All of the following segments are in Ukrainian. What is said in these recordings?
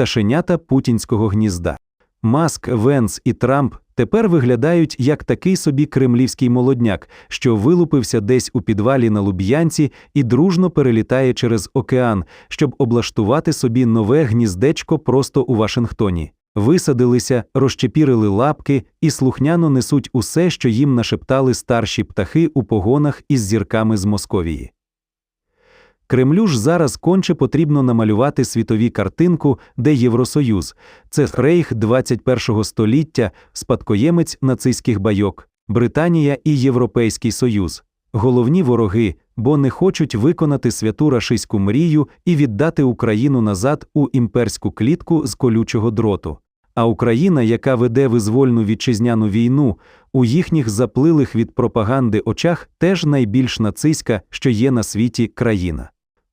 пташенята путінського гнізда. Маск, Венс і Трамп тепер виглядають як такий собі кремлівський молодняк, що вилупився десь у підвалі на Луб'янці і дружно перелітає через океан, щоб облаштувати собі нове гніздечко просто у Вашингтоні. Висадилися, розчепірили лапки і слухняно несуть усе, що їм нашептали старші птахи у погонах із зірками з Московії. Кремлю ж зараз конче потрібно намалювати світові картинку, де Євросоюз це рейх 21-го століття, спадкоємець нацистських байок, Британія і Європейський Союз. Головні вороги, бо не хочуть виконати святу рашиську мрію і віддати Україну назад у імперську клітку з колючого дроту. А Україна, яка веде визвольну вітчизняну війну, у їхніх заплилих від пропаганди очах теж найбільш нацистська, що є на світі країна.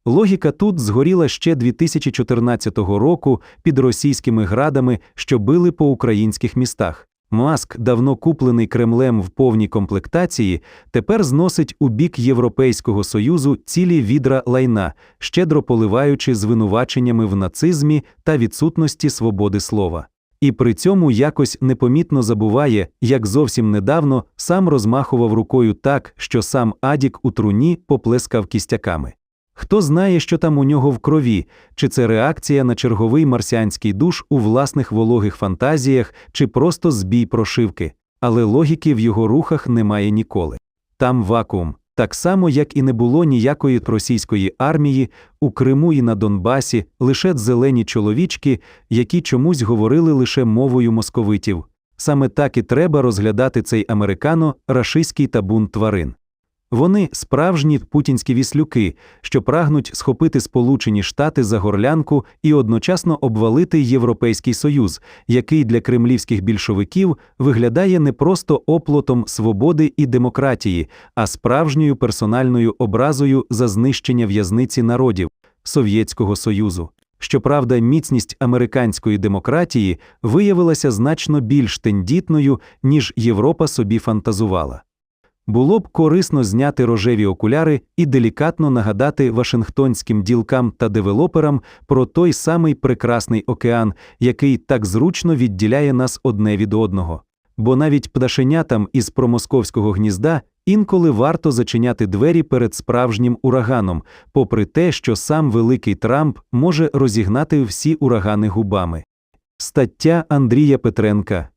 Логіка тут згоріла ще 2014 року під російськими градами, що били по українських містах. Маск, давно куплений Кремлем в повній комплектації, тепер зносить у бік Європейського союзу цілі відра лайна, щедро поливаючи звинуваченнями в нацизмі та відсутності свободи слова. І при цьому якось непомітно забуває, як зовсім недавно сам розмахував рукою так, що сам Адік у труні поплескав кістяками. Хто знає, що там у нього в крові, чи це реакція на черговий марсіанський душ у власних вологих фантазіях, чи просто збій прошивки, але логіки в його рухах немає ніколи. Там вакуум, так само, як і не було ніякої російської армії у Криму і на Донбасі, лише зелені чоловічки, які чомусь говорили лише мовою московитів. Саме так і треба розглядати цей американо-рашистський табун тварин. Вони справжні путінські віслюки, що прагнуть схопити Сполучені Штати за горлянку і одночасно обвалити Європейський Союз, який для кремлівських більшовиків виглядає не просто оплотом свободи і демократії, а справжньою персональною образою за знищення в'язниці народів Совєтського Союзу. Щоправда, міцність американської демократії виявилася значно більш тендітною, ніж Європа собі фантазувала. Було б корисно зняти рожеві окуляри і делікатно нагадати вашингтонським ділкам та девелоперам про той самий прекрасний океан, який так зручно відділяє нас одне від одного. Бо навіть пташенятам із промосковського гнізда інколи варто зачиняти двері перед справжнім ураганом, попри те, що сам великий Трамп може розігнати всі урагани губами. Стаття Андрія Петренка